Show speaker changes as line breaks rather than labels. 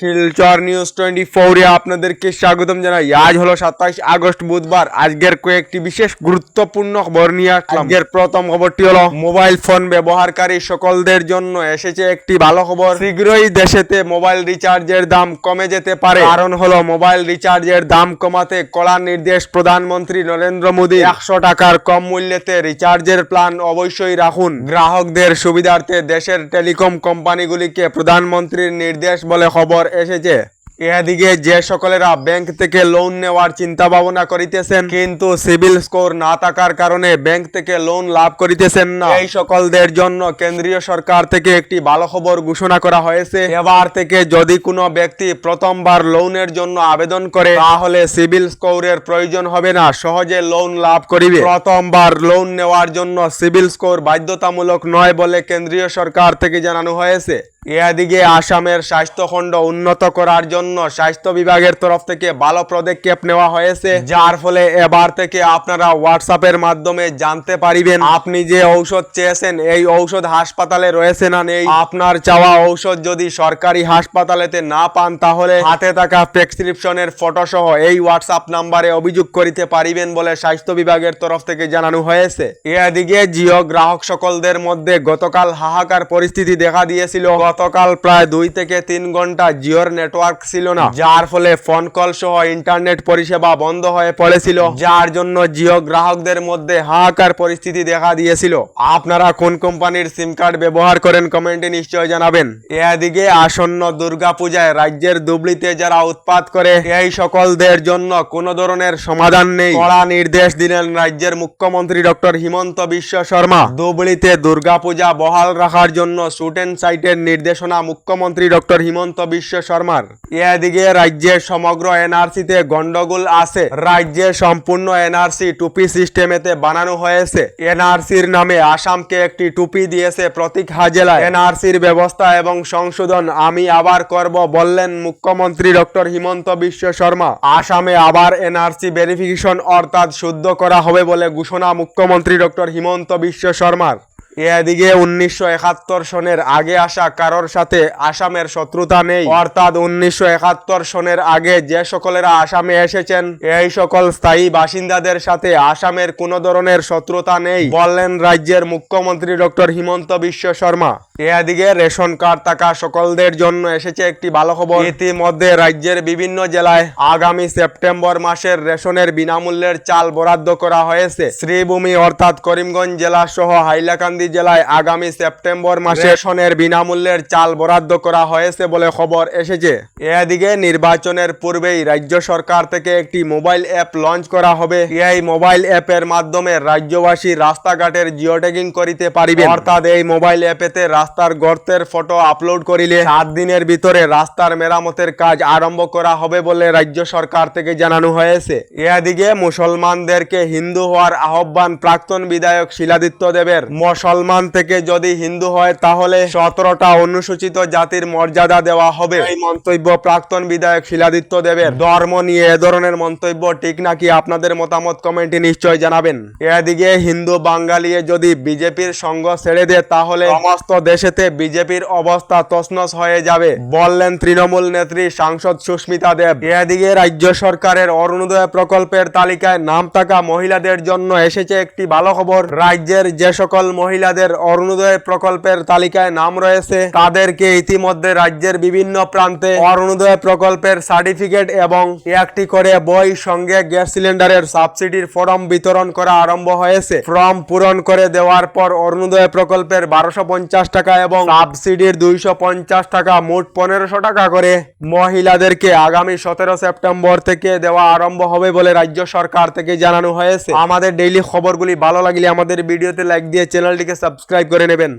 Silchar news twenty ফোরে আপনাদেরকে স্বাগতম জানাই। আজ হলো সাতাইশ আগস্ট বুধবার। আজকের কয়েকটি বিশেষ গুরুত্বপূর্ণ খবর নিয়ে আসলাম। আজকের প্রথম খবরটি হলো মোবাইল ফোন ব্যবহারকারী সকলদের জন্য এসেছে একটি ভালো খবর। শীঘ্রই দেশেতে মোবাইল রিচার্জের দাম কমে যেতে পারে। কারণ হলো মোবাইল রিচার্জের দাম কমাতে কড়া নির্দেশ প্রধানমন্ত্রী নরেন্দ্র মোদী। একশো টাকার কম মূল্যেতে রিচার্জের প্ল্যান অবশ্যই রাখুন। গ্রাহকদের সুবিধার্থে দেশের টেলিকম কোম্পানিগুলিকে প্রধানমন্ত্রীর নির্দেশ বলে খবর এসেছে এদিকে যে সকলেরা ব্যাংক থেকে লোন নেওয়ার চিন্তা ভাবনা করিতেছেন, কিন্তু সিবিল স্কোর না থাকার কারণে ব্যাংক থেকে লোন লাভ করিতেছেন না। এই সকলদের জন্য কেন্দ্রীয় সরকার থেকে একটি ভালো খবর ঘোষণা করা হয়েছে। এবার থেকে যদি কোনো ব্যক্তি প্রথমবার লোনের জন্য আবেদন করে, তাহলে সিবিল স্কোরের প্রয়োজন হবে না, সহজে লোন লাভ করিবে। প্রথমবার লোন নেওয়ার জন্য সিবিল স্কোর বাধ্যতামূলক নয় বলে কেন্দ্রীয় সরকার থেকে জানানো হয়েছে। এদিকে আসামের স্বাস্থ্যখণ্ড উন্নত করার জন্য স্বাস্থ্য বিভাগের তরফ থেকে ভালো পদক্ষেপ নেওয়া হয়েছে। যার ফলে এবার থেকে আপনারা হোয়াটসঅ্যাপের মাধ্যমে জানতে পারিবেন আপনি যে ঔষধ চেয়েছেন, এই ঔষধ হাসপাতালে রয়েছে না নেই। আপনার চাওয়া ঔষধ যদি সরকারি হাসপাতালেতে না পান, তাহলে হাতে থাকা প্রেসক্রিপশনের ফটো সহ এই হোয়াটসঅ্যাপ নাম্বারে অভিযোগ করিতে পারিবেন বলে স্বাস্থ্য বিভাগের তরফ থেকে জানানো হয়েছে। এদিকে জিও গ্রাহক সকলদের মধ্যে গতকাল হাহাকার পরিস্থিতি দেখা দিয়েছিল। গতকাল প্রায় দুই থেকে তিন ঘণ্টা জিওর নেটওয়ার্ক ছিল না, যার ফলে ফোন কল সহ ইন্টারনেট পরিষেবা বন্ধ হয়ে পড়েছিল, যার জন্য জিও গ্রাহকদের মধ্যে হাহাকার পরিস্থিতি দেখা দিয়েছিল। আপনারা কোন কোম্পানির সিম কার্ড ব্যবহার করেন কমেন্টে নিশ্চয় জানাবেন। এদিকে আসন্ন দুর্গাপূজায় রাজ্যের দুবলিতে যারা উৎপাত করে, এই সকলদের জন্য কোনো ধরনের সমাধান নেই। কড়া নির্দেশ দিলেন রাজ্যের মুখ্যমন্ত্রী ডক্টর হিমন্ত বিশ্ব শর্মা। দুবলিতে দুর্গাপূজা বহাল রাখার জন্য শুট সাইটের সাইটের নির্দেশনা মুখ্যমন্ত্রী ডক্টর হিমন্ত বিশ্ব শর্মার। এদিকে রাজ্যের সমগ্র এনআরসিতে গন্ডগোল আছে। রাজ্যের সম্পূর্ণ এনআরসি টুপি সিস্টেমেতে বানানো হয়েছে। এনআরসির নামে আসামকে একটি টুপি দিয়েছে প্রতীক হাজেলা এনআরসির ব্যবস্থা এবং সংশোধন আমি আবার করব বললেন মুখ্যমন্ত্রী ডক্টর হিমন্ত বিশ্ব শর্মা। আসামে আবার এনআরসি ভেরিফিকেশন অর্থাৎ শুদ্ধ করা হবে বলে ঘোষণা মুখ্যমন্ত্রী ডক্টর হিমন্ত বিশ্ব শর্মার। এদিকে উনিশশো একাত্তর সনের আগে আসা কারোর সাথে আসামের শত্রুতা নেই। অর্থাৎ উনিশশো একাত্তর সনের আগে যে সকলেরা আসামে এসেছেন, এই সকল স্থায়ী বাসিন্দাদের সাথে আসামের কোন ধরনের শত্রুতা নেই, বললেন রাজ্যের মুখ্যমন্ত্রী ডক্টর হিমন্ত বিশ্ব শর্মা। এদিকে রেশন কার্ড থাকা সকলদের জন্য এসেছে একটি ভালো খবর। ইতিমধ্যে রাজ্যের বিভিন্ন জেলায় আগামী সেপ্টেম্বর মাসের রেশনের বিনামূল্যের চাল বরাদ্দ করা হয়েছে। শ্রীভূমি অর্থাৎ করিমগঞ্জ জেলা সহ হাইলাকান্দি জেলায় আগামী সেপ্টেম্বর মাসে রেশনের বিনামূল্যের চাল বরাদ্দ করা হয়েছে বলে খবর এসেছে। এদিকে নির্বাচনের পূর্বেই রাজ্য সরকার থেকে একটি মোবাইল অ্যাপ লঞ্চ করা হবে। এই মোবাইল অ্যাপের মাধ্যমে রাজ্যবাসী রাস্তাঘাটের জিও ট্যাগিং করিতে পারিবে অর্থাৎ এই মোবাইল অ্যাপেতে রাস্তার গর্তের ফটো আপলোড করিলে সাত দিনের ভিতরে রাস্তার মেরামতের কাজ আরম্ভ করা হবে বলে রাজ্য সরকার থেকে জানানো হয়েছে। এদিকে মুসলমানদেরকে হিন্দু হওয়ার আহ্বান প্রাক্তন বিধায়ক শিলাদিত্য দেবের। মুসলমান থেকে যদি হিন্দু হয় তাহলে সতেরোটা অনুসূচিত জাতির মর্যাদা দেওয়া হবে। এই মন্তব্য প্রাক্তন বিধায়ক শিলাদিত্য দেবের। ধর্ম নিয়ে এ ধরনের মন্তব্য ঠিক নাকি আপনাদের মতামত কমেন্টে নিশ্চয় জানাবেন। এদিকে হিন্দু বাঙালি যদি বিজেপির সঙ্গ ছেড়ে দেয় তাহলে সমস্ত দেশেতে বিজেপির অবস্থা তছনছ হয়ে যাবে। বললেন তৃণমূল নেত্রী সাংসদ সুস্মিতা দেব। এদিকে রাজ্য সরকারের অরুণোদয় প্রকল্পের তালিকায় নাম থাকা মহিলাদের জন্য এসেছে একটি ভালো খবর রাজ্যের যে সকল মহিলাদের অরুণোদয় প্রকল্পের তালিকায় নাম রয়েছে, তাদেরকে ইতিমধ্যে রাজ্যের বিভিন্ন প্রান্তে অরুণোদয় প্রকল্পের সার্টিফিকেট এবং একটি করে বই সঙ্গে গ্যাস সিলিন্ডারের সাবসিডির ফর্ম বিতরণ করা আরম্ভ হয়েছে। ফর্ম পূরণ করে দেওয়ার পর অরুণোদয় প্রকল্পের বারোশো পঞ্চাশ টাকা এবং সাবসিডির দুইশো পঞ্চাশ টাকা, মোট পনেরোশো টাকা করে মহিলাদেরকে আগামী সতেরো সেপ্টেম্বর থেকে দেওয়া আরম্ভ হবে বলে রাজ্য সরকার থেকে জানানো হয়েছে। আমাদের ডেইলি খবরগুলি ভালো লাগলে আমাদের ভিডিওতে লাইক দিয়ে চ্যানেলটিকে সাবস্ক্রাইব করে নেবেন।